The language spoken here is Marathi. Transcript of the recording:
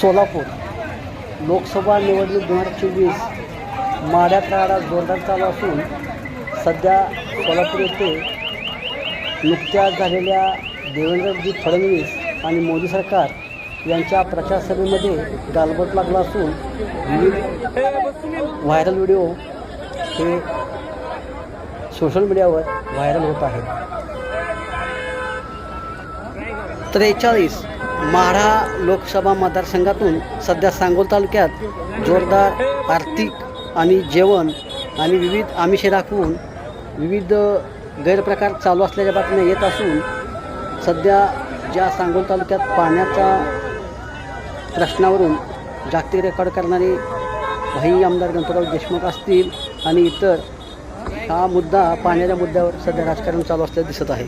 सोलापूर लोकसभा निवडणूक दोन हजार चोवीस माड्या काळात जोरदार चालू असून सध्या सोलापूर येथे नुकत्याच झालेल्या देवेंद्रजी फडणवीस आणि मोदी सरकार यांच्या प्रचारसभेमध्ये गालबोट लागला असून विविध व्हायरल व्हिडिओ हे सोशल मीडियावर व्हायरल होत आहेत. त्रेचाळीस माढा लोकसभा मतदारसंघातून सध्या सांगोल तालुक्यात जोरदार आर्थिक आणि जेवण आणि विविध आमिषे दाखवून विविध गैरप्रकार चालू असल्याच्या बातम्या येत असून सध्या ज्या सांगोल तालुक्यात पाण्याचा प्रश्नावरून जागतिक रेकॉर्ड करणारे भाई आमदार गणपतराव देशमुख असतील आणि इतर हा मुद्दा पाण्याच्या मुद्द्यावर सध्या राजकारण चालू असल्याचं दिसत आहे.